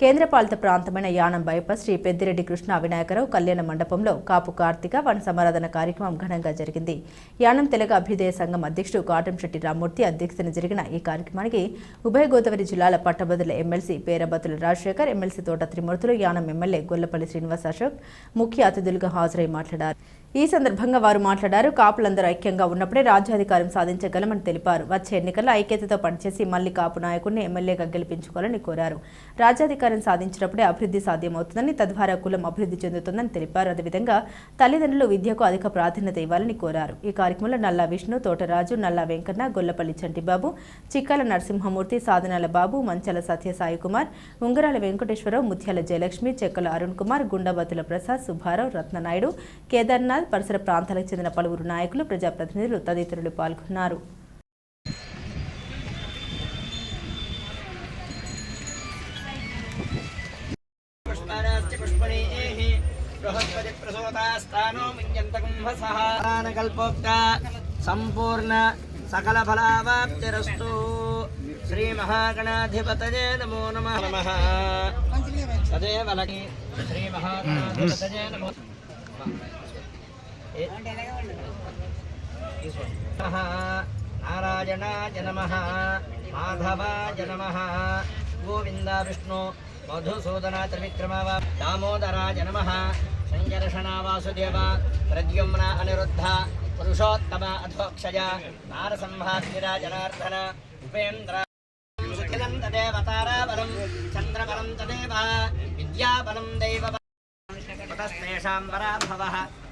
కేంద్రపాలిత ప్రాంతమైన యానం బైపాస్ శ్రీ పెద్దిరెడ్డి కృష్ణ వినాయకరావు కళ్యాణ మండపంలో కాపు కార్తీక వన సమారాధన కార్యక్రమం ఘనంగా జరిగింది. యానం తెలుగు అభ్యుదయ సంఘం అధ్యక్షుడు కాటంశెట్టి రామ్మూర్తి అధ్యక్షతన జరిగిన ఈ కార్యక్రమానికి ఉభయ గోదావరి జిల్లాల పట్టభద్రుల MLC పేరబతుల Rajasekhar MLC Thota Trimurthulu Yanam MLA Gollapalli Srinivas Ashok ముఖ్య అతిథులుగా హాజరై మాట్లాడారు. ఈ సందర్భంగా వారు మాట్లాడారు. కాపులందరూ ఐక్యంగా ఉన్నప్పుడే రాజ్యాధికారం సాధించగలమని తెలిపారు. వచ్చే ఎన్నికల్లో ఐక్యతతో పనిచేసి మళ్ళీ కాపు నాయకుడిని ఎమ్మెల్యేగా గెలిపించుకోవాలని కోరారు. రాజ్యాధికారం సాధించినప్పుడే అభివృద్ధి సాధ్యమవుతుందని తద్వారా కులం అభివృద్ధి చెందుతుందని తెలిపారు. అదేవిధంగా తల్లిదండ్రులు విద్యకు అధిక ప్రాధాన్యత ఇవ్వాలని కోరారు. ఈ కార్యక్రమంలో నల్లా విష్ణు తోటరాజు నల్లా వెంకన్న గొల్లపల్లి చంటిబాబు చిక్కాల నరసింహమూర్తి సాధనాల బాబు మంచల సత్య సాయి కుమార్ ఉంగరాల వెంకటేశ్వరరావు ముత్యాల జయలక్ష్మి చెక్కల అరుణ్ కుమార్ గుండబతుల ప్రసాద్ సుబ్బారావు రత్ననాయుడు కేదార్నాథ్ పరిసర ప్రాంతాలకు చెందిన పలువురు నాయకులు ప్రజాప్రతినిధులు తదితరులు పాల్గొన్నారు. బృహస్పతి సంపూర్ణ సకల ఫలావాప్తిరస్తు. శ్రీ మహాగణాధిపతయే నమో నమః. నమః. తదేవ శ్రీ మహాగణాధిపతయే నమః. నారాయణాయ నమ. మాధవాయ నమ. గోవింద విష్ణు మధుసూదన త్రివిక్రమ దామోదరాయ నమ. సంజర్షణ వాసుదేవ ప్రద్యుమ్న అనిరుద్ధ పురుషోత్తమ అధోక్షయ నారసంహాత్మిరా జనార్దన ఉపేంద్ర సుఖిలం తదేవతారాబలం చంద్రబలం తదేవ విద్యాబలం దైవ తతస్తేషాం పరాభవः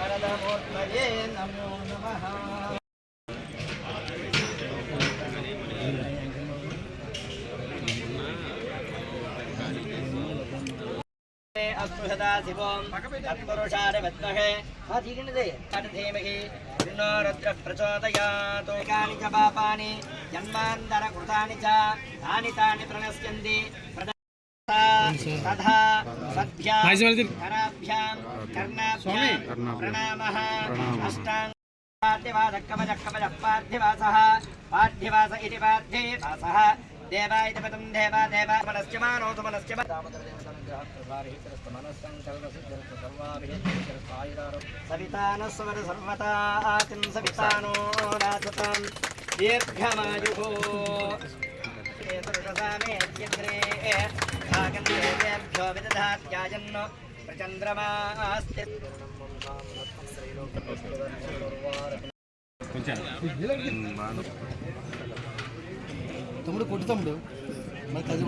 వరదమూర్తయే నమో నమః. అస్పృహదా శివం తత్పురుషార విద్మహే. అధీనదే తద్ధీమహి రుణోరుద్ర ప్రచోదయాత్. కాని చ పాపాని జన్మాంతర కృతాని చ. తాని తాని ప్రణశ్యంది పాదాభ్యాం కర్ణాభ్యాం ప్రణామః అష్టాంగ పార్థివాసః పార్థివాస ఇది పార్థివాసః దేవా ఇది పదం దేవా దేవా మనశ్చ మానోతు మనశ్చ సవితానస్వర సర్వతాతిం సవితానో రాసతాం దీర్ఘమాయుః ఏతరుషసామే యగ్రే భాగం దేవేభ్యో విదధాత్యాజన్నో చంద్రమాస్తి. తమ్ముడు కొట్టు తమ్ముడు. మరి కది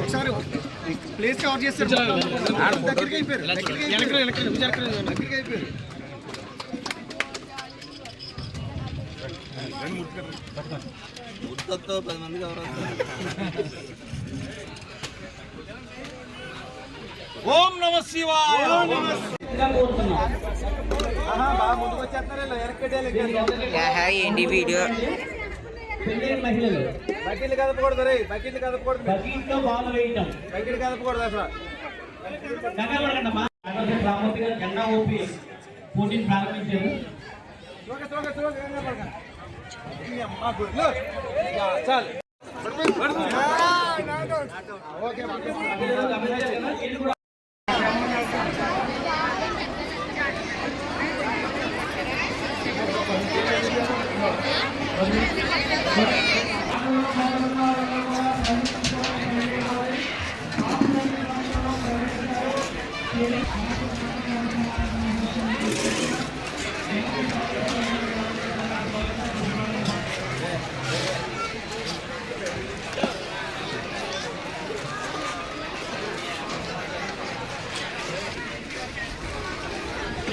ఒకసారి ప్లేస్ కవర్ చేస్తారు. దగ్గరికి అయిపోయారు. దగ్గరికి అయిపోయారు. పది మంది ఓం నమ శివాయ. ఏంటి వీడియో? మహిళలు. బకెట్లు కదపకూడదు రే బకెట్లు కదపకూడదు. బకీట్లో బాల్ వేయటం. బకెట్ కదపకూడదు అసలు. రామూర్తి గారు జెండా ఊపి పోటీని ప్రారంభించారు. चल।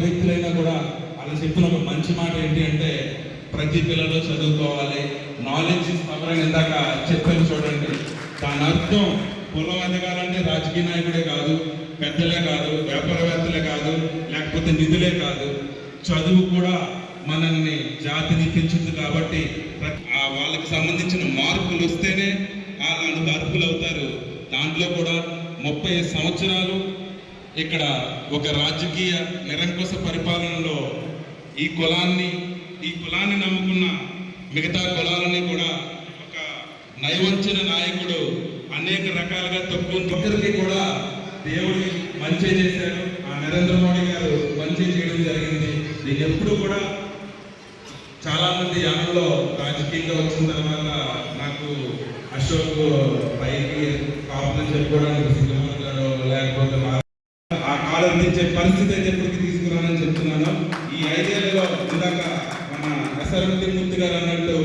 వ్యక్తులైనా కూడా వాళ్ళు చెప్పిన ఒక మంచి మాట ఏంటి అంటే ప్రతి పిల్లలు చదువుకోవాలి. నాలెడ్జ్ ఇస్ పవర్ అని ఇందాక చెప్పాను చూడండి. దాని అర్థం కులం ఎదగాలంటే రాజకీయ నాయకుడే కాదు పెద్దలే కాదు వ్యాపారవేత్తలే కాదు లేకపోతే నిధులే కాదు. చదువు కూడా మనల్ని జాతిని పెంచుతుంది కాబట్టి ప్రతి- ఆ వాళ్ళకి సంబంధించిన మార్కులు వస్తేనే వాళ్ళు అర్హులు అవుతారు. దాంట్లో కూడా ముప్పై సంవత్సరాలు ఇక్కడ ఒక రాజకీయ నిరంకుశ పరిపాలనలో ఈ కులాన్ని ఈ కులాన్ని నమ్ముకున్న మిగతా కులాలని కూడా ఒక నయవంచిన నాయకుడు అనేక రకాలుగా తప్పుకుని ఒకరికి కూడా దేవుడి మంచి చేశారు ఆ నరేంద్ర మోడీ గారు మంచి చేయడం జరిగింది. నేను ఎప్పుడు కూడా చాలామంది యానంలో రాజకీయంగా వచ్చిన తర్వాత నాకు అశోక్ పైకి కాపులని చెప్పుకోవడానికి సిద్ధంగా లేకపోతే మా- ఆ కాలం అందించే పరిస్థితి అయితే ఎప్పటికీ తీసుకురానని చెప్తున్నాను ఈ ఐదేళ్ళలో ఇందాక మన మూర్తి గారు అన్నట్టు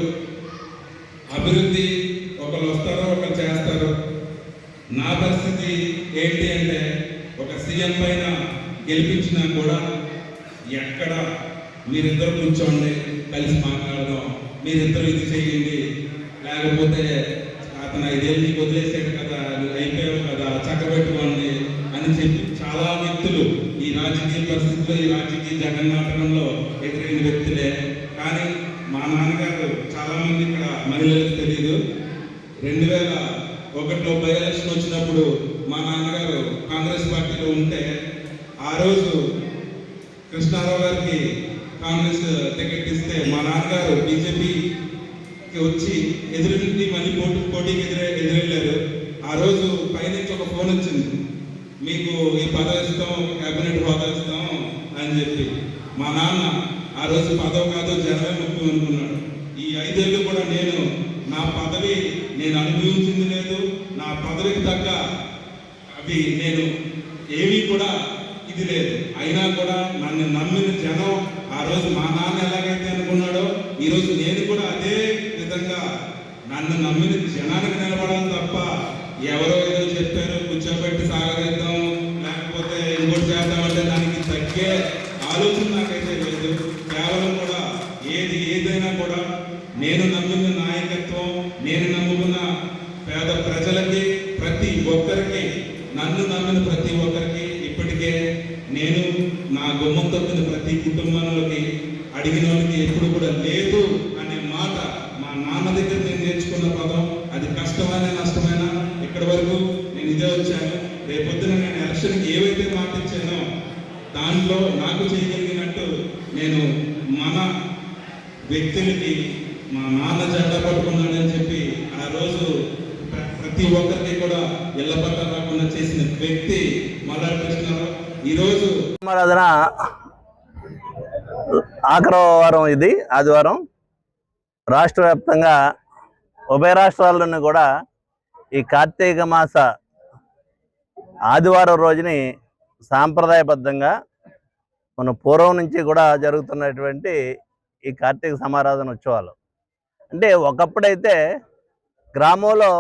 అభివృద్ధి ఒకరు వస్తారో ఒకరు చేస్తారు నా పరిస్థితి ఏంటి అంటే ఒక సీఎం పైన గెలిపించినా కూడా ఎక్కడ మీరిద్దరు కూర్చోండి కలిసి మాట్లాడదాం మీరిద్దరు ఇది చేయండి లేకపోతే అతను ఐదేళ్ళు నీకు వదిలేసాడు కదా అయిపోయావు కదా చక్కబెట్టుకోండి అని చెప్పి చాలా వ్యక్తులు ఈ రాజకీయ పరిస్థితుల్లో ఈ రాజకీయ జగన్నాటకంలో ఎదురైన వ్యక్తులే. మా నాన్నగారు చాలా మంది ఇక్కడ మహిళలకు తెలియదు రెండు వేల ఒకటిలో బై ఎలక్షన్ వచ్చినప్పుడు మా నాన్నగారు కాంగ్రెస్ పార్టీలో ఉంటే ఆ రోజు కృష్ణారావు గారికి కాంగ్రెస్ టికెట్ ఇస్తే మా నాన్నగారు బీజేపీకి వచ్చి ఎదురుండి మళ్ళీ పోటీ పోటీకి ఎదురే ఎదురెళ్ళారు. ఆ రోజు పైనుంచి ఒక ఫోన్ వచ్చింది. మీకు ఈ పదవి ఇస్తాం క్యాబినెట్ హోదా ఇస్తాం అని చెప్పి. మా నాన్న ఆ రోజు పదవి కాదు జనమే ముఖ్యం అనుకున్నాడు ఈ ఐదేళ్ళు కూడా నేను నా పదవి నేను అనుభవించింది లేదు. నా పదవికి తగ్గ అవి నేను ఏమీ కూడా ఇది లేదు. అయినా కూడా నన్ను నమ్మిన జనం ఆ రోజు మా నాన్న ఎలాగైతే అనుకున్నాడో ఈరోజు నేను కూడా అదే విధంగా నన్ను నమ్మిన జనానికి నిలబడాలి తప్ప ఎవరో ఏదో చెప్పారు కూర్చోబెట్టి సాగదిద్దాం లేకపోతే ఇంకోటి చేద్దాం దానికి తగ్గే ఆలోచన నాకైతే లేదు కేవలం కూడా ఏది ఏదైనా కూడా నేను నమ్మిన నాయకత్వం నేను నమ్ముకున్న పేద ప్రజలకి ప్రతి ఒక్కరికి నన్ను నమ్మిన ప్రతి ఒక్కరికి ఇప్పటికే నేను నా గుమ్మం తప్పిన ప్రతి కుటుంబంలోకి అడిగిన వాళ్ళకి ఎప్పుడు కూడా లేదు అనే మాట మా నాన్న దగ్గర నేను నేర్చుకున్న పదం అది కష్టమైన నష్టమైన ఇక్కడి వరకు నేను ఇదే వచ్చాను. రేపొద్దున నేను ఎలక్షన్కి ఏవైతే మాట దాంట్లో నాకు చేయగలిగినట్టు నేను మన వ్యక్తులకి మా నాన్న జెండా పట్టుకున్నాడని చెప్పి ఆ రోజు ప్రతి ఒక్కరికి కూడా ఇళ్ళ పట్ల రాకుండా చేసిన వ్యక్తి మల్లాడి కృష్ణారావు. ఈరోజు ఆరాధన ఆఖరో ఇది ఆదివారం. రాష్ట్ర వ్యాప్తంగా ఉభయ రాష్ట్రాల్లోనూ కూడా ఈ కార్తీక మాస ఆదివారం రోజుని సాంప్రదాయబద్ధంగా మన పూర్వం నుంచి కూడా జరుగుతున్నటువంటి ఈ కార్తీక సమారాధన ఉత్సవాలు. అంటే ఒకప్పుడైతే గ్రామంలో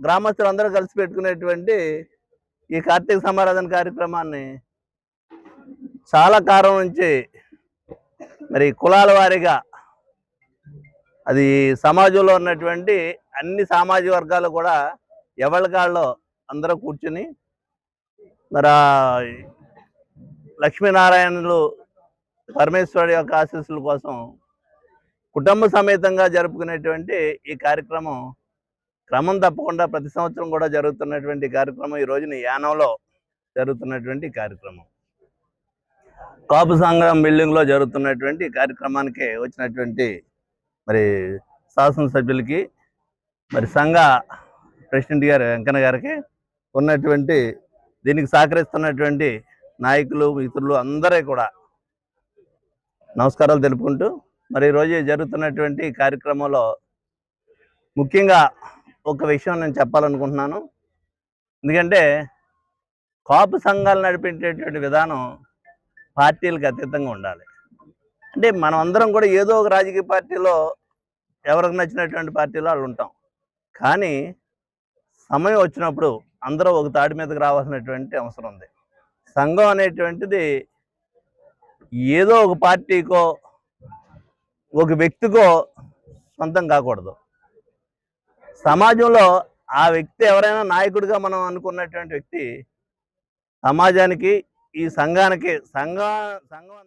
గ్రామస్తులు అందరూ కలిసి పెట్టుకునేటువంటి ఈ కార్తీక సమారాధన కార్యక్రమాన్ని చాలా కాలం నుంచి మరి కులాల వారీగా అది సమాజంలో ఉన్నటువంటి అన్ని సామాజిక వర్గాలు కూడా ఎవరికాళ్ళు అందరూ కూర్చుని మరి లక్ష్మీనారాయణులు పరమేశ్వరుడు యొక్క ఆశీస్సుల కోసం కుటుంబ సమేతంగా జరుపుకునేటువంటి ఈ కార్యక్రమం క్రమం తప్పకుండా ప్రతి సంవత్సరం కూడా జరుగుతున్నటువంటి కార్యక్రమం. ఈ రోజున యానంలో జరుగుతున్నటువంటి కార్యక్రమం. కాపు సంఘం బిల్డింగ్లో జరుగుతున్నటువంటి కార్యక్రమానికి వచ్చినటువంటి మరి శాసనసభ్యులకి మరి సంఘ ప్రెసిడెంట్ గారు వెంకన్న గారికి ఉన్నటువంటి దీనికి సహకరిస్తున్నటువంటి నాయకులు మిత్రులు అందరూ కూడా నమస్కారాలు తెలుపుకుంటూ మరి ఈరోజు జరుగుతున్నటువంటి కార్యక్రమంలో ముఖ్యంగా ఒక విషయం నేను చెప్పాలనుకుంటున్నాను. ఎందుకంటే కాపు సంఘాలు నడిపించేటువంటి విధానం పార్టీలకు అతీతంగా ఉండాలి. అంటే మనం అందరం కూడా ఏదో ఒక రాజకీయ పార్టీలో ఎవరికి నచ్చినటువంటి పార్టీలో వాళ్ళు ఉంటాం. కానీ సమయం వచ్చినప్పుడు అందరూ ఒక తాటి మీదకి రావాల్సినటువంటి అవసరం ఉంది. సంఘం అనేటువంటిది ఏదో ఒక పార్టీకో ఒక వ్యక్తికో సొంతం కాకూడదు. సమాజంలో ఆ వ్యక్తి ఎవరైనా నాయకుడిగా మనం అనుకున్నటువంటి వ్యక్తి సమాజానికి ఈ సంఘానికి సంఘ సంఘం